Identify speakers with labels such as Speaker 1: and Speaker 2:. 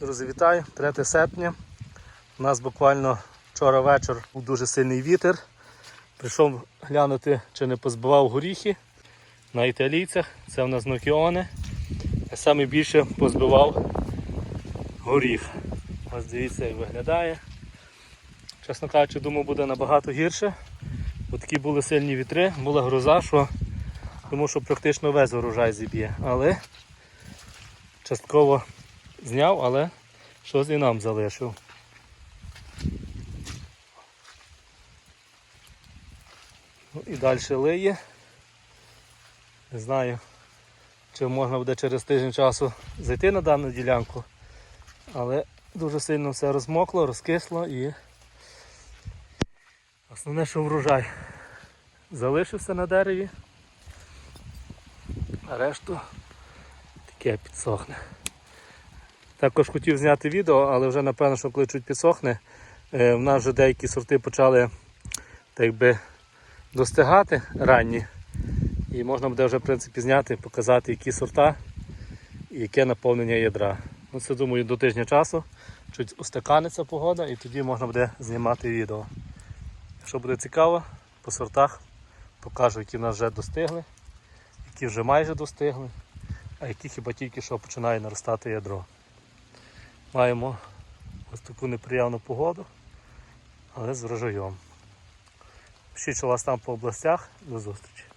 Speaker 1: Друзі, вітаю! 3 серпня. У нас буквально вчора вечір був дуже сильний вітер. Прийшов глянути, чи не позбивав горіхи на італійцях. Це в нас нокіони. А саме більше позбивав горіх. Ось дивіться, як виглядає. Чесно кажучи, думав, буде набагато гірше. Бо такі були сильні вітри, була гроза, що тому що практично весь урожай зіб'є. Але частково зняв, але щось і нам залишив. Ну і далі лиє. Не знаю, чи можна буде через тиждень часу зайти на дану ділянку, але дуже сильно все розмокло, розкисло і основне, що врожай залишився на дереві, а решту таке підсохне. Також хотів зняти відео, але вже напевно, що коли чуть підсохне, е, в нас вже деякі сорти почали так би достигати ранні. І можна буде вже в принципі зняти, показати, які сорта і яке наповнення ядра. Ну, це думаю до тижня часу. Чуть устаканиться погода і тоді можна буде знімати відео. Якщо буде цікаво, по сортах покажу, які в нас вже достигли, які вже майже достигли, а які хіба тільки що починає наростати ядро. Маємо ось таку неприємну погоду, але з врожаєм. Пишіть, що у вас там по областях. До зустрічі.